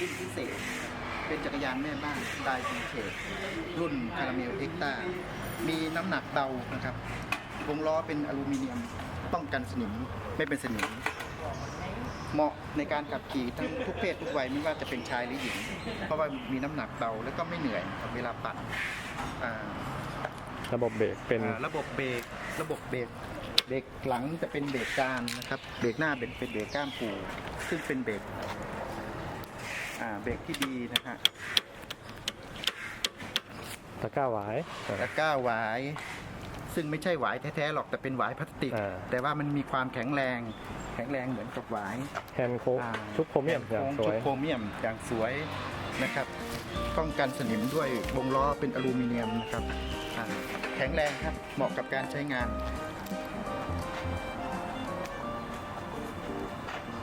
รุ่นพิเศษ เป็นจักรยานแม่บ้านสไตล์วินเทจรุ่นคาราเมลเอ็กต้ามีน้ำหนักเบานะครับวงล้อเป็นอลูมิเนียมป้องกันสนิมไม่เป็นสนิมเหมาะในการขับขี่ทั้งทุกเพศทุกวัยไม่ว่าจะเป็นชายหรือหญิง เพราะว่ามีน้ำหนักเบาแล้วก็ไม่เหนื่อยครับเวลาปั่นอ่าระบบเบรกเป็นอ่าระบบเบรกระบบเบรกเบรกหลังจะเป็นเบรกกลางนะครับเบรกหน้าเป็นเป็นเบรกก้ามปูซึ่งเป็นเบรก อ่าเบรกที่ดีนะฮะตะกร้าหวาย ตะกร้าหวาย ซึ่งไม่ใช่หวายแท้ๆหรอกแต่เป็นหวายพลาสติก อ่า แต่ว่ามันมีความแข็งแรง แข็งแรงเหมือนกับหวาย แฮนด์โค้กอ่าชุบโครเมียมอย่างโค้งสวยชุบโครเมียมอย่างสวยนะครับ ป้องกันสนิมด้วยวงล้อเป็นอลูมิเนียมนะครับอ่าแข็งแรงครับ เหมาะกับการใช้งาน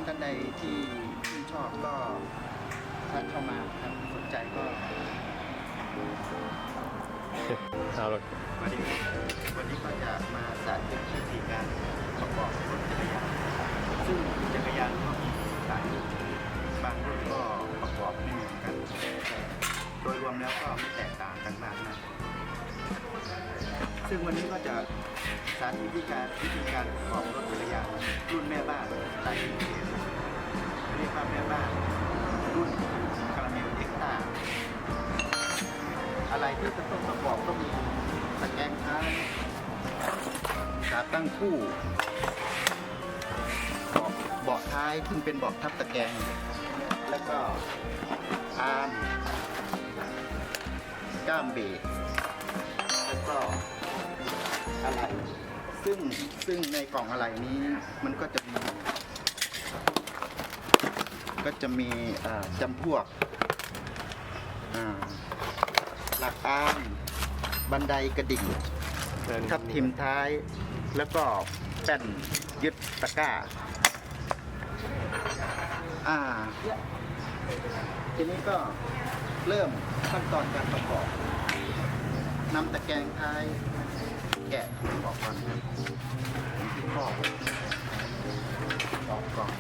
ท่านใดที่ชื่นชอบก็ ทักเข้ามาครับสนใจก็เอาเลยวันนี้วันนี้ก็จะมาสาธิตวิธีการประกอบรถจักรยานซึ่งจักรยานก็มีหลายรุ่นบางรุ่นก็ประกอบไม่เหมือนกันแต่โดยรวมแล้วก็ไม่แตกต่างกันมากนะซึ่งวันนี้ก็จะสาธิตวิธีการวิธีการประกอบรถจักรยานรุ่นแม่บ้านสไตล์ ขาตั้งคู่เบาะเบาะท้ายซึ่งเป็นเบาะทับตะแกรงแล้วก็อาร์มก้ามเบรกแล้วก็อะไร ซึ่งซึ่งในกล่องอะไรนี้มันก็จะมี ก็จะมีอ่าจำพวกหลักอานบันไดกระดิ่ง ทับทิมท้าย แล้วก็แป้นยึดตะกร้า อ่า ทีนี้ก็เริ่มขั้นตอนการประกอบนำตะแกรงท้าย แกะออกก่อนครับที่ครอบออกก่อน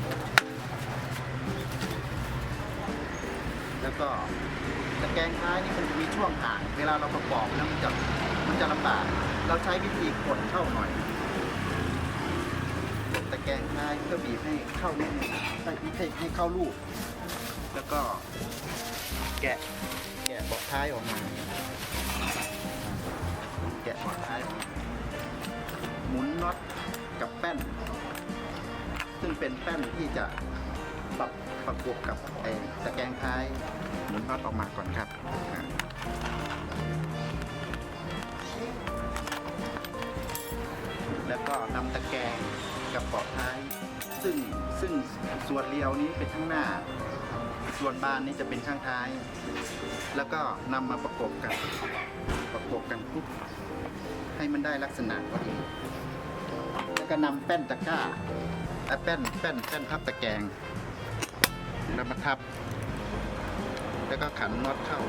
แล้วก็ตะแกรงท้ายนี่มันจะมีช่วงห่าง เวลาเราประกอบแล้วมันจะมันจะลำบาก เราใช้วิธีกดเข้าหน่อยกดตะแกรงท้ายเพื่อบีบให้เข้านิดนึงให้ให้ให้เข้าลูก แล้วก็แกะแกะเบาะท้ายออกมาแกะเบาะท้ายออกมาหมุนน็อตกับแป้น ซึ่งเป็นแป้นที่จะปรับประกบกับไอ้ตะแกรงท้ายหมุนน็อตออกมาก่อนครับ ตะแกรงกับเบาะท้าย ซึ่งซึ่งส่วนเรียวนี้เป็นข้างหน้า ส่วนบานนี้จะเป็นข้างท้าย แล้วก็นำมาประกบกัน ประกบกันปุ๊บให้มันได้ลักษณะพอดีแล้วก็นำแป้นตะกร้าแป้นแป้นแป้นทับตะแกรงแล้วมาทับ แล้วก็ขันน็อตเข้า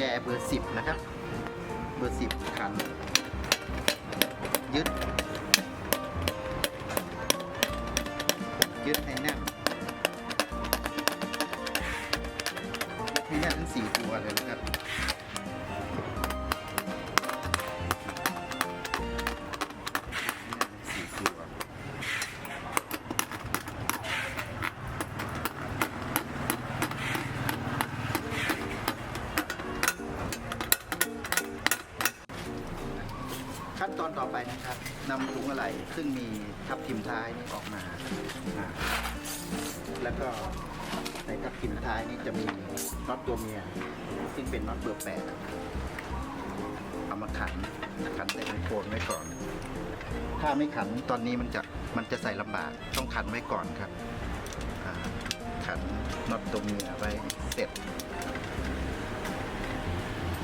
จเบอร์สิบนะครับ เบอร์สิบขัน ยึดยึด ซึ่งมีทับทิมท้ายนี่ออกมาอ่าแล้วก็ในทับทิมท้ายนี่จะมีน็อตตัวเมีย ซึ่งเป็นน็อตเบอร์แปดเอามาขันขันใส่ไมโครไว้ก่อน ถ้าไม่ขันตอนนี้มันจะมันจะใส่ลำบากต้องขันไว้ก่อนครับอ่าขันน็อตตัวเมียไว้เสร็จ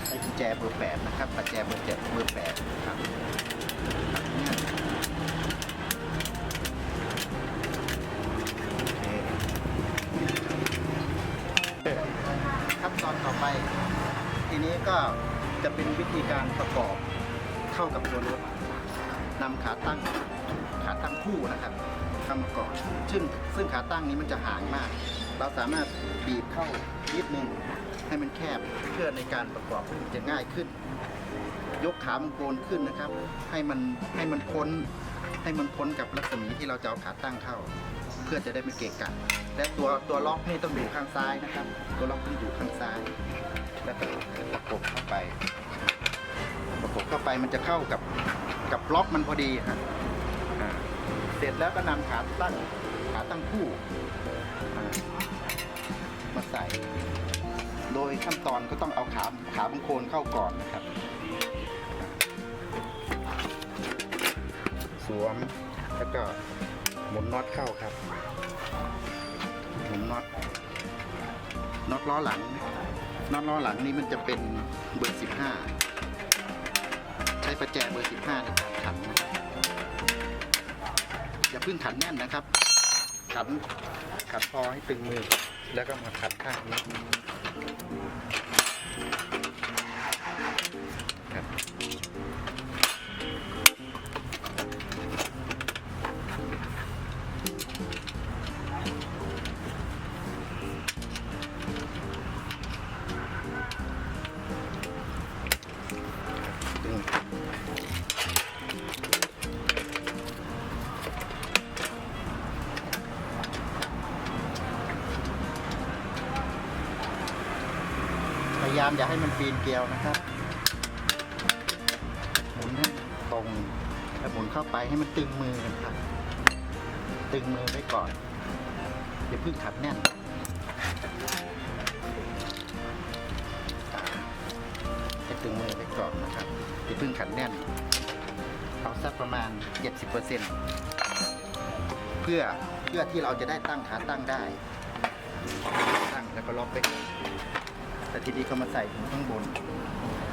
ใช้กุญแจเบอร์แปดนะครับกุญแจเบอร์เจ็ดเบอร์แปดครับเนี่ย ทีนี้ก็จะเป็นวิธีการประกอบเข้ากับตัวรถนำขาตั้งขาตั้งคู่นะครับเข้มก่อนซึ่งซึ่งขาตั้งนี้มันจะห่างมาก เราสามารถบีบเข้านิดนึงให้มันแคบเพื่อในการประกอบจะง่ายขึ้น ยกขามังโกนขึ้นนะครับ ให้มันให้มันพ้นให้มันพ้นกับรัศมีที่เราจะเอาขาตั้งเข้า เพื่อจะได้ไม่เกะกะและตัวตัวล็อกนี่ต้องอยู่ข้างซ้ายนะครับ ตัวล็อกต้องอยู่ข้างซ้าย แล้วก็ประกบเข้าไป ประกบเข้าไปมันจะเข้ากับกับล็อกมันพอดีครับอ่าเสร็จแล้วก็นำขาตั้งขาตั้งคู่มาใส่ โดยขั้นตอนก็ต้องเอาขาขาบังโคนเข้าก่อนนะครับ สวมแล้วก็หมุนน็อตเข้าครับหมุนน็อตน็อตล้อหลัง น้อตล้อหลังนี้มันจะเป็นเบอร์ 15 ใช้ประแจเบอร์ 15 ในการขันนะครับอย่าพึ่งขันแน่นนะครับ ขันขันพอให้ตึงมือ แล้วก็มาขัดข้างนี้ามอย่าให้มันปีนเกลียวนะครับ หมุนให้ตรงแล้วหมุนเข้าไปให้มันตึงมือกันครับ ตึงมือไว้ก่อนอย่าเพิ่งขัดแน่นให้ตึงมือไว้ก่อนนะครับอย่าเพิ่งขันแน่นเอาสักประมาณ 70%เพื่อเพื่อที่เราจะได้ตั้งขาตั้งได้ ตั้งแล้วก็ล็อกไป แต่ทีนี้เขามาใส่หูข้างบน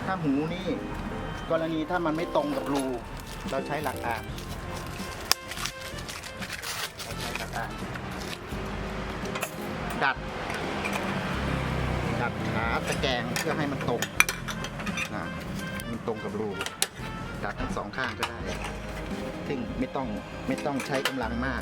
ถ้าหูนี่ กรณีถ้ามันไม่ตรงกับรู เราใช้หลักอ่านเราใช้หลักอ่านดัด ดัดขาตะแกรงเพื่อให้มันตรงนะมันตรงกับรูดัดทั้งสองข้างก็ได้ซึ่งไม่ต้องไม่ต้องใช้กำลังมาก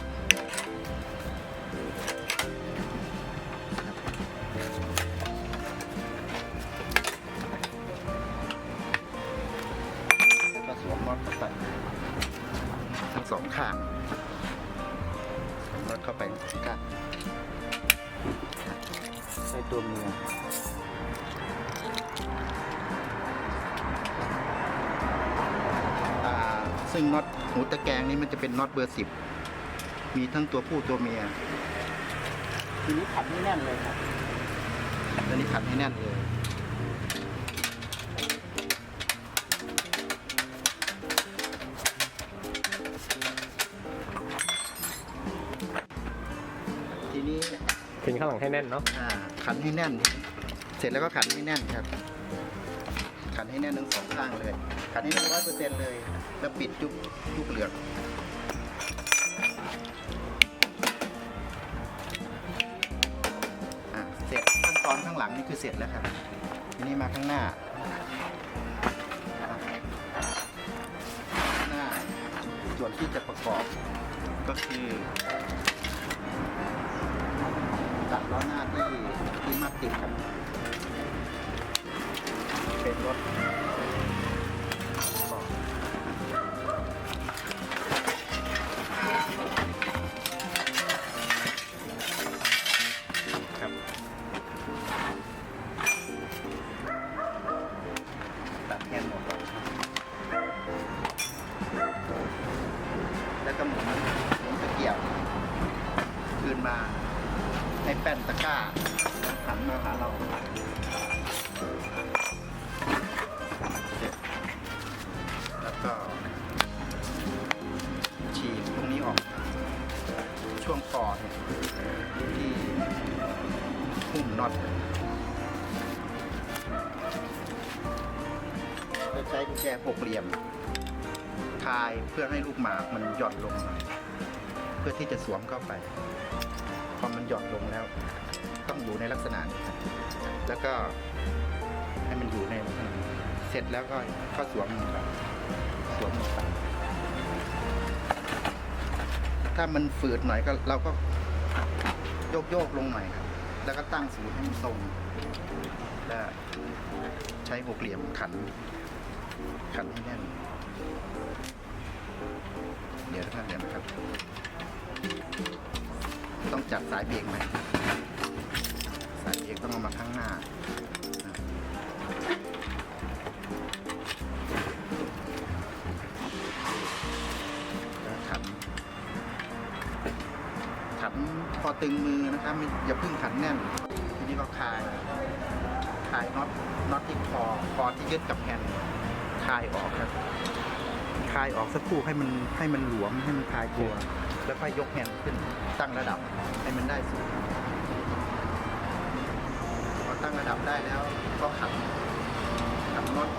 สองข้างสวมน็อตเข้าไปทั้งสองข้างใช้ตัวเมียอ่าซึ่งน็อตหูตะแกรงนี้มันจะเป็นน็อตเบอร์สิบมีทั้งตัวผู้ตัวเมียทีนี้ขัดให้แน่นเลยครับตัวนี้ขัดให้แน่นเลย ให้แน่นเนาะอ่าขันให้แน่น เสร็จแล้วก็ขันให้แน่นครับ ขันให้แน่นทั้งสองข้างเลย ขันให้แน่นร้อยเปอร์เซ็นต์เลย แล้วปิดจุกจุกเหลือกอะเสร็จขั้นตอนข้างหลังนี่คือเสร็จแล้วครับทีนี้มาข้างหน้าข้างหน้าส่วนที่จะประกอบก็คือ ล้อหน้าที่ที่มัดติดกันเป็นรถ เพื่อให้ลูกหมากมันหย่อนลงมาเพื่อที่จะสวมเข้าไปพอมันหย่อนลงแล้ว ต้องอยู่ในลักษณะนี้แล้วก็ให้มันอยู่ในลักษณะเสร็จแล้วก็ก็สวมลงไปสวมลงไปถ้ามันฝืดหน่อยก็เราก็โยกโยกลงหน่อยครับ แล้วก็ตั้งศูนย์ให้มันตรงแล้วใช้หกเหลี่ยมขัน ขันให้แน่น เดี๋ยวนะครับเดี๋ยวนะครับ ต้องจัดสายเบรกใหม่สายเบรกต้องเอามาข้างหน้าขันขันพอตึงมือนะครับอย่าเพึ่งขันแน่น ทีนี้ก็คลายคลายน็อตน็อตที่คอคอที่ยึดกับแฮนคลายออกครับ คลายออกสักครู่ให้มันให้มันหลวมให้มันคลายตัว แล้วค่อยยกแฮนด์ขึ้นตั้งระดับให้มันได้สูงพอตั้งระดับได้แล้วก็ขับขับน็อต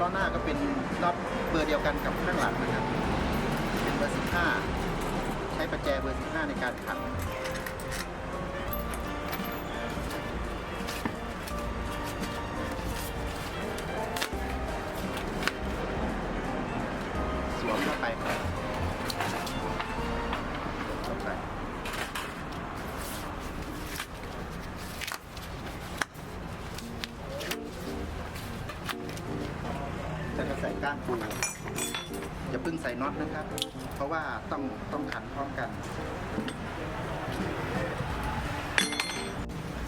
ล้อหน้าก็เป็นน็อตเบอร์เดียวกันกับข้างหลังนะครับ เป็นเบอร์ 15 ใช้ประแจเบอร์ 15 ในการขัน น็อตนะครับ เพราะว่าต้องต้องขันพร้อมกัน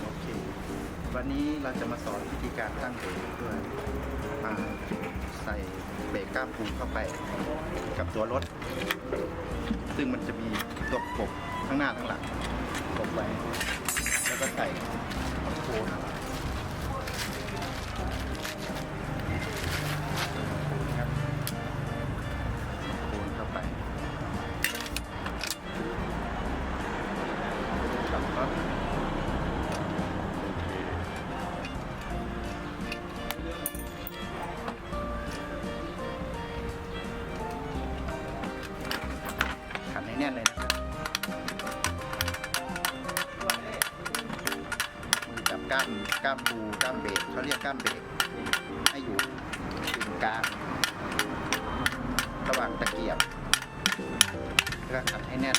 โอเควันนี้เราจะมาสอนวิธีการตั้งเบรกด้วยอ่าใส่เบรกก้ามปูเข้าไปกับตัวรถ ซึ่งมันจะมีตัวปกข้างหน้าข้างหลังปกไว้ แล้วก็ใส่โทรลนามเบรกให้อยู่กึ่งกลางระหว่างตะเกียบแล้วขันให้แน่น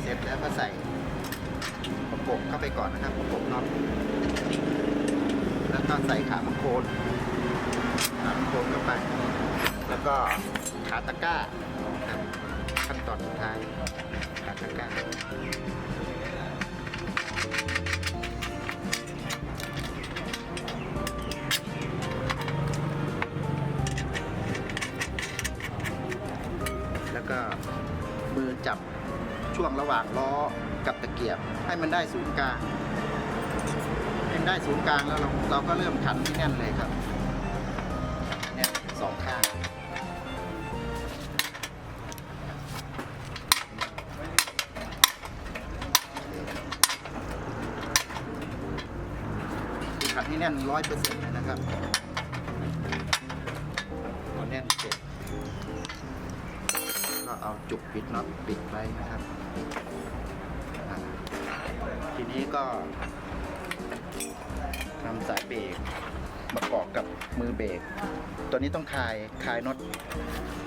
เสร็จแล้วก็ใส่ประกบเข้าไปก่อนนะครับประกบน็อตแล้วก็ใส่ขามังโคนขามังโคนเข้าไป แล้วก็ขาตะกร้าขั้นตอนสุดท้ายขาตะกร้า ช่วงระหว่างล้อกับตะเกียบ ให้มันได้ศูนย์กลางให้มันได้ศูนย์กลางแล้วเราเราก็เริ่มขันที่แน่นเลยครับแน่นสองข้างขันให้แน่นร้อยเปอร์เซ็นต์เลยนะครับพอแน่นเสร็จ ก็เอาจุกปิดน็อตปิดไว้นะครับ ทีนี้ก็นำสายเบรกมาเกาะกับมือเบรกตัวนี้ต้องคลายคลายน็อต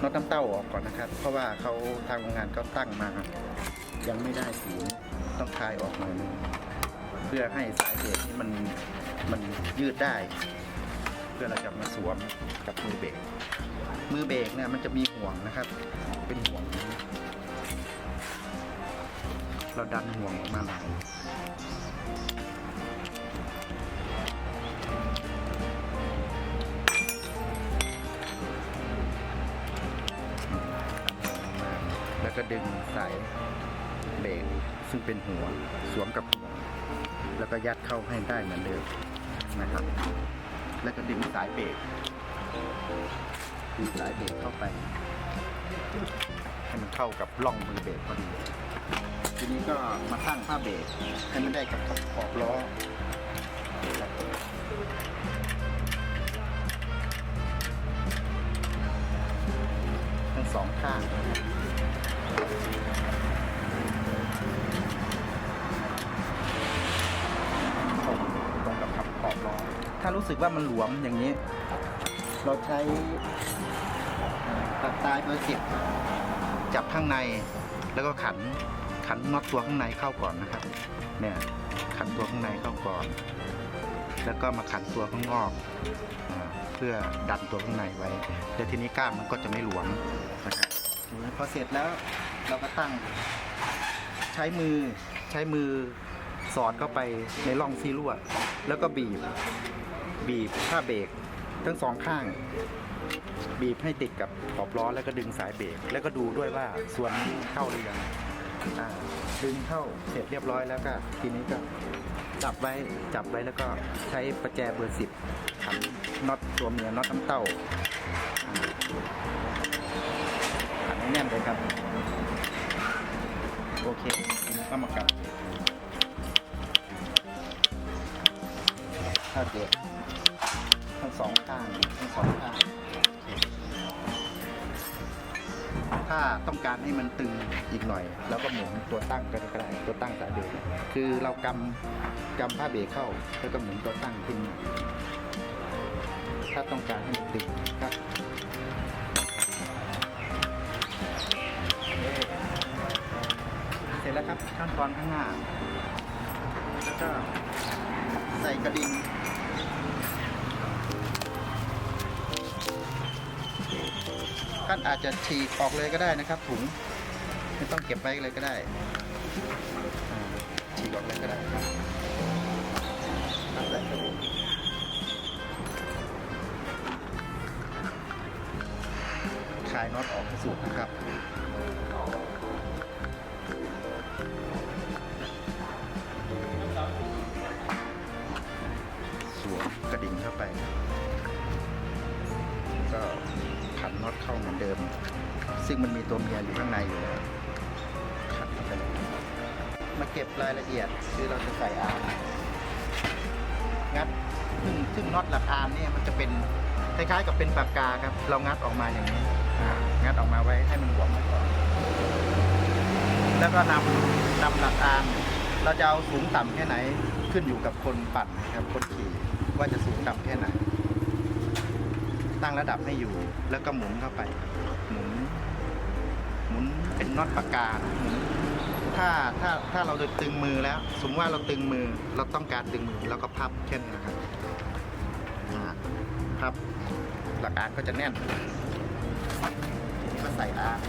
น็อตน้ำเต้าออกก่อนนะครับ เพราะว่าเขาทางโรงงานเขาตั้งมา ยังไม่ได้สีต้องคลายออกหน่อยนึงเพื่อให้สายเบรกนี้มันมันยืดได้ เพื่อเราจะมาสวมกับมือเบรกมือเบรกเนี่ยมันจะมีห่วงนะครับ เป็นห่วงเราดันห่วงออกมาหลายแล้วก็ดึงสายเบรกซึ่งเป็นหัวสวมกับหัวแล้วก็ยัดเข้าให้ได้เหมือนเดิมนะครับ แล้วก็ดึงสายเบรกดึงสายเบรกเข้าไป ให้มันเข้ากับร่องมือเบรกพอดี ทีนี้ก็มาตั้งผ้าเบรกให้มันได้กับขอบล้อทั้งสองข้างตรงตรงกับขับขอบล้อ ถ้ารู้สึกว่ามันหลวมอย่างนี้ เราใช้ ตัดตายเบอร์สิบจับข้างในแล้วก็ขันขันน็อตตัวข้างในเข้าก่อนนะครับเนี่ยขันตัวข้างในเข้าก่อน แล้วก็มาขันตัวข้างนอกอเพื่อดันตัวข้างในไว้แล้วทีนี้ก้ามมันก็จะไม่หลวมนะครับพอเสร็จแล้วเราก็ตั้งใช้มือใช้มือสอดเข้าไปในร่องซีลวแล้วก็บีบ บีบผ้าเบรกทั้งสองข้าง บีบให้ติดกับขอบล้อแล้วก็ดึงสายเบรกแล้วก็ดูด้วยว่าส่วนนี้เข้าหรือยังอ่าดึงเข้าเสร็จเรียบร้อยแล้วก็ทีนี้ก็จับไว้จับไว้แล้วก็ใช้ประแจเบอร์สิบขันน็อตตัวเมียน็อตน้ำเต้าอ่าขันให้แน่นเลยครับ โอเคนี้ก็มากับถ้าเกิดทั้งสองข้างทั้งสองข้าง ถ้าต้องการให้มันตึงอีกหน่อย แล้วก็หมุนตัวตั้งก็ได้ตัวตั้งสายเบรกคือเรากำกำผ้าเบรกเข้าแล้วก็หมุนตัวตั้งขึ้น ถ้าต้องการให้มันตึงครับเสร็จแล้วครับขั้นตอนข้างหน้าแล้วก็ใส่กระดิ่ง ท่านอาจจะฉีกออกเลยก็ได้นะครับ ถุงไม่ต้องเก็บไว้เลยก็ได้ฉีกออกเลยก็ได้ครับคลายน็อตออกให้สุดนะครับ น็อตเข้าเหมือนเดิม ซึ่งมันมีตัวเมียอยู่ข้างในอยู่แล้วขันเข้าไปเลยมาเก็บรายละเอียดคือเราจะใส่อาร์มงัดซึ่งซึ่งน็อตหลักอาร์มเนี่ยมันจะเป็นคล้ายๆกับเป็นปากกาครับ เรางัดออกมาอย่างนี้งัดออกมาไว้ให้มันหวมก่อนแล้วก็นำนำหลักอาร์มเราจะเอาสูงต่ำแค่ไหนขึ้นอยู่กับคนปั่นนะครับคนขี่ว่าจะสูงต่ำแค่ไหน ตั้งระดับให้อยู่ แล้วก็หมุนเข้าไป หมุน หมุนเป็นน็อตปากกาหมุนถ้าถ้าถ้าเราตึงมือแล้ว สมมติว่าเราตึงมือเราต้องการตึงมือเราก็พับแค่นี้นะครับพับหลักการก็จะแน่นนี้ก็ใส่อาร์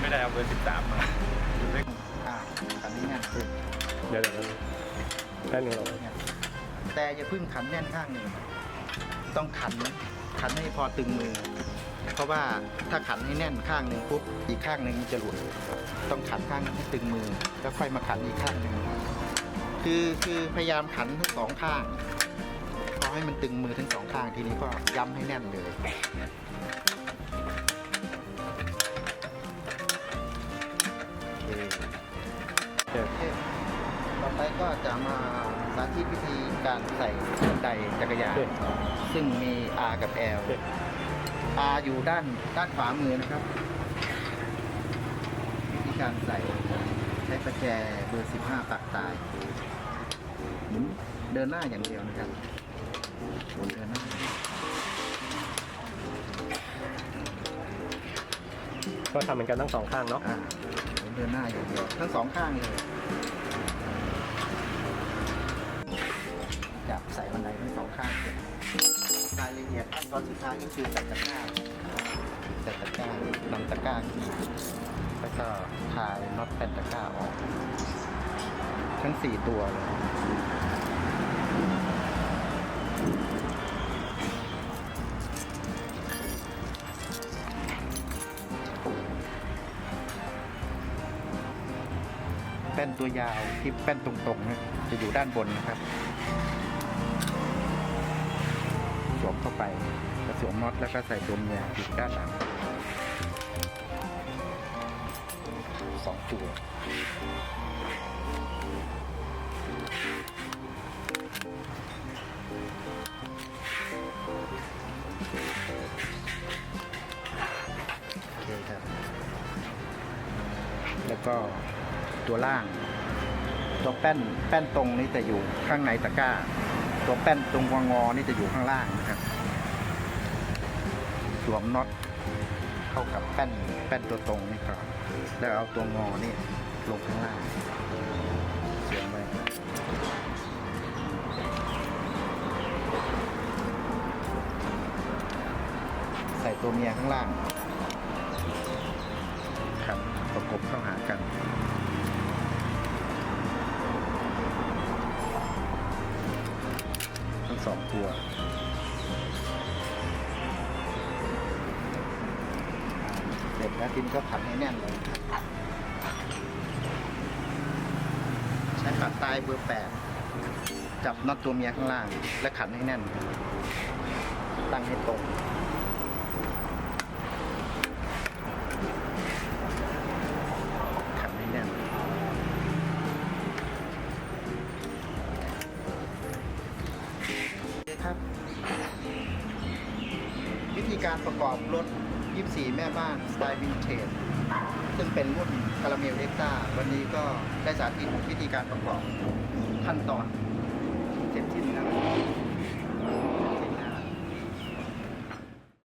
ไม่ได้เอาเบอร์สิบสามมา อ่าขันนี้ง่ายขึ้นเดี๋ยวเดี๋ยวแค่หนึ่งเราแต่อย่าเพิ่งขันแน่นข้างหนึ่งต้องขันขันให้พอตึงมือ เพราะว่าถ้าขันให้แน่นข้างหนึ่งปุ๊บอีกข้างหนึ่งมันจะหลุด ต้องขันข้างให้ตึงมือ แล้วค่อยมาขันอีกข้างหนึ่งคือคือพยายามขันทั้งสองข้าง พอให้มันตึงมือทั้งสองข้างทีนี้ก็ย้ำให้แน่นเลย ต่อไปก็จะมาสาธิตวิธีการใส่บันไดจักรยาน ซึ่งมี R กับ L R อยู่ด้านด้านขวามือนะครับการใส่ใช้ประแจเบอร์ 15 ปักตาย เดินหน้าอย่างเดียวนะครับ หมุนเดินน้าก็ทำเหมือนกันทั้งสองข้างเนาะอ่าหมุนเดินหน้าอย่างเดียวทั้งสองข้างเลยจับใส่บันไดทั้งสองข้างเสร็จรายละเอียดขั้นตอนสุดท้ายก็คือใส่ตะกร้าใส่ตะกร้านำตะกร้าขึ้นแล้วก็คลายน็อตแป้นตะกร้าออก ทั้งสี่ตัวเลย ตัวยาวที่แป้นตรงๆนะจะอยู่ด้านบนนะครับสวมเข้าไปแล้วสวมน็อตแล้วก็ใส่ตัวเมียอยู่ด้านหลังสองตัวโอเคครับ แล้วก็ ตัวล่าง ตัวแป้นแป้นตรงนี่จะอยู่ข้างในตะกร้า ตัวแป้นตรงงงอนี่จะอยู่ข้างล่างนะครับสวมน็อตเข้ากับแป้นแป้นตัวตรงนี่ก่อนแล้วเอาตัวงอนี่ลงข้างล่างสวมไว้ใส่ตัวเมียข้างล่าง เสร็จแล้วทีนี้ก็ขันให้แน่นเลยใช้ปัดตายเบอร์แปดจับน็อตตัวเมียข้างล่าง และขันให้แน่น ตั้งให้ตรง ได้สาธิตวิธีการประกอบขั้นตอน